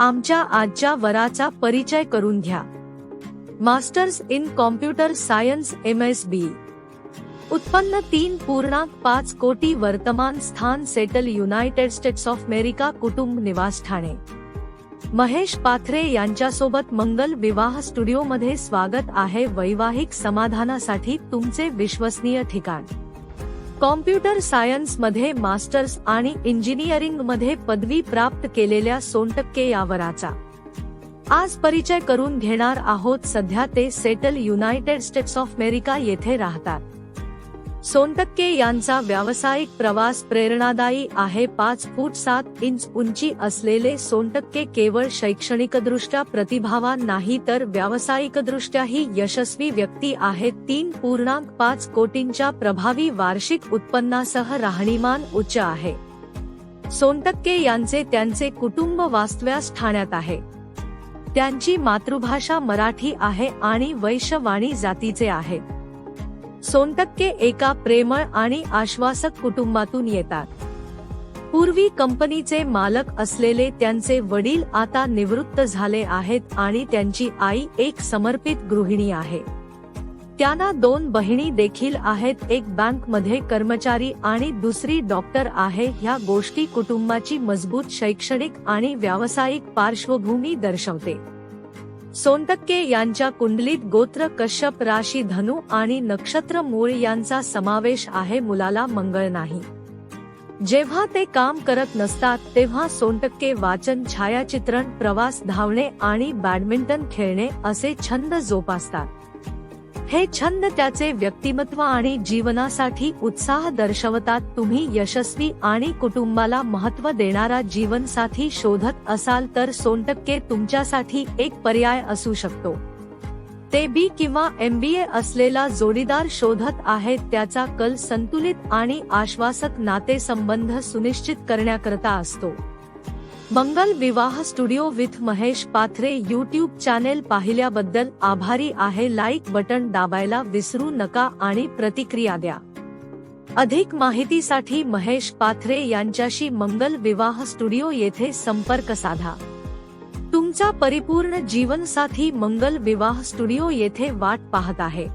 आमच्या आजच्या वराचा परिचय करून घ्या. Masters in computer science M S B. उत्पन्न तीन पूर्णांक पाच कोटी वर्तमान स्थान settle United States of America कुटुंब निवास ठाणे. महेश पाथरे यांच्यासोबत मंगल विवाह स्टुडिओमध्ये स्वागत आहे. वैवाहिक समाधानासाठी तुमचे विश्वसनीय ठिकाण. कॉम्प्युटर सायन्समध्ये मास्टर्स आणि इंजिनिअरिंगमध्ये पदवी प्राप्त केलेल्या सोनटक्के यावराचा आज परिचय करून घेणार आहोत सध्या ते settle United States of America येथे राहतात. सोनटक्के यांचा व्यावसायिक प्रवास प्रेरणादायी आहे. पाच फूट सात इंच उंची असलेले सोनटक्के केवळ शैक्षणिकदृष्ट्या प्रतिभावान नाही तर व्यावसायिकदृष्ट्याही यशस्वी व्यक्ती आहेत. तीन पूर्णांक पाच कोटींच्या प्रभावी वार्षिक उत्पन्नासह राहणीमान उच्च आहे. सोनटक्के यांचे त्यांचे कुटुंब वास्तव्यास ठाण्यात आहे. त्यांची मातृभाषा मराठी आहे आणि वैश्यवाणी जातीचे आहेत सोनटक्के एका प्रेमळ आणि आश्वासक कुटुंबातून येतात. पूर्वी कंपनीचे मालक असलेले त्यांचे वडील आता निवृत्त झाले आहेत आणि त्यांची आई एक समर्पित गृहिणी आहे. त्यांना दोन बहिणी देखील आहेत एक बँकमध्ये कर्मचारी आणि दुसरी डॉक्टर आहे. ह्या गोष्टी कुटुंबाची मजबूत शैक्षणिक आणि व्यावसायिक पार्श्वभूमी दर्शवते. सोनटक्के यांच्या कुंडलीत गोत्र कश्यप राशी धनु आणि नक्षत्र मूळ यांचा समावेश आहे मुलाला मंगळ नाही. जेव्हा ते काम करत नसतात तेव्हा सोनटक्के वाचन छायाचित्रण प्रवास धावणे आणि बॅडमिंटन खेळणे असे छंद जोपासतात. हे छंद त्याचे व्यक्तिमत्व आणि जीवनासाठी उत्साह दर्शवतात. तुम्ही यशस्वी आणि कुटुंबाला महत्त्व देणारा जीवनसाथी शोधत असाल तर सोनटक्के तुमच्यासाठी एक पर्याय असू शकतो. ते बी किंवा एम बी ए असलेला जोडीदार शोधत आहेत त्याचा कल संतुलित आणि आश्वासक नातेसंबंध सुनिश्चित करण्याकरता असतो. Mangal Vivah studio with Mahesh Pathare YouTube channel पाहिल्याबद्दल आभारी आहे. लाईक बटन दाबायला विसरू नका आणि प्रतिक्रिया द्या. अधिक माहितीसाठी महेश पाथरे यांच्याशी मंगल विवाह स्टुडिओ येथे संपर्क साधा. तुमचा परिपूर्ण जीवनसाथी मंगल विवाह स्टुडिओ येथे वाट पाहत आहे.